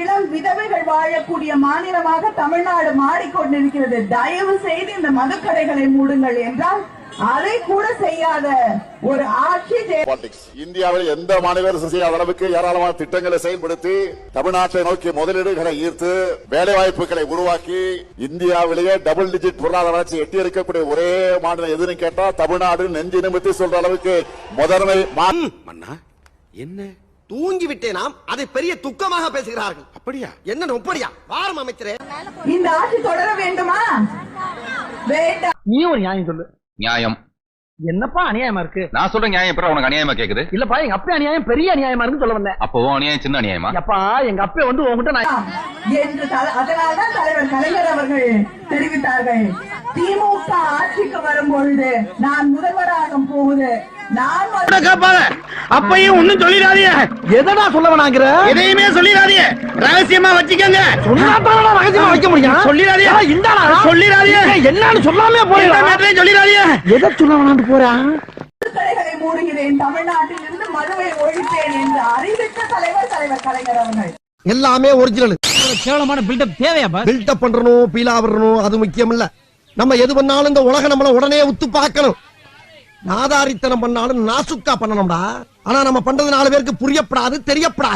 இளம் விதவைகள் வாழக்கூடிய மாநிலமாக தமிழ்நாடு மாறிக்கொண்டிருக்கிறது. தயவு செய்து இந்த மதுக்கடைகளை மூடுங்கள் என்றால் அதை கூட செய்யாத ஒரு ஆட்சி இந்தியாவில் எந்த மாநில அரசு செய்யாத அளவுக்கு ஏராளமான திட்டங்களை செயல்படுத்தி தமிழ்நாட்டை நோக்கி முதலீடுகளை ஈர்த்து வேலை வாய்ப்புகளை உருவாக்கி இந்தியாவிலேயே டபுள் டிஜிட் பொருளாதார வளர்ச்சி எட்டி இருக்கக்கூடிய ஒரே மாநிலம் எதுன்னு கேட்டா தமிழ்நாடு நெஞ்சு நிமித்தி சொல்ற அளவுக்கு முதன்மை என்ன? தூங்கி விட்டேனாம் அதை பெரிய துக்கமாக பேசுகிறார்கள். அப்படியா? என்ன நொப்படியா? வாரம் அமைச்சரே. இந்த ஆட்சி தொடர வேண்டுமா? வேண்டாம் நீ ஒரு நியாயம் சொல்லு. நியாயம். என்னப்பா அநியாயமா இருக்கு? நான் சொல்ற நியாயம் எப்பறம் உனக்கு அநியாயமா கேக்குது? இல்லப்பா எங்க அப்பா அநியாயம் பெரிய அநியாயமா இருக்குன்னு சொல்ல வந்தேன். அப்போ அநியாயம் சின்ன அநியாயமா? அப்பா எங்க அப்பா வந்து உங்ககிட்ட நான் என்று அதனால்தான் தலைவர் கலைஞர் அவர்கள் தெரிவித்தார்கள். திமுக ஆட்சிக்கு வரும்பொழுது நான் முதல்வராக போகுது நான் அப்பையும் ஒண்ணும் சொல்லிடாதீங்க. எதடா சொல்ல வேணாங்கிற எதையுமே சொல்லிடாதீங்க. ரகசியமா வச்சுக்கோங்க. சொன்னாதான் ரகசியமா வைக்க முடியும்? சொல்லிடாதீங்க. இந்தாடா. சொல்லிடாதீங்க. என்னன்னு சொல்லாமே போயிடலாம் சொல்லிடாதீங்க. எதை சொல்ல வேணான்னு போறா? கடைகளை மூடுகிறேன். தமிழ்நாட்டில் இருந்து மதுவை ஒழிப்பேன் என்று அறிவித்த தலைவர் தலைவர் கலைஞர் அவர்கள். எல்லாமே ஒரிஜினல் கேவலமான பில்டப் தேவையா பில்டப் பண்றணும் பீலா வரணும் அது முக்கியம் இல்ல நம்ம எது பண்ணாலும் இந்த உலகம் நம்மள உடனே உத்து பார்க்கணும். நாதாரித்தனம் பண்ணாலும் நாசுக்கா பண்ணணும்டா. ஆனா நம்ம பண்றது நாலு பேருக்கு புரியப்படாது தெரியப்படாது.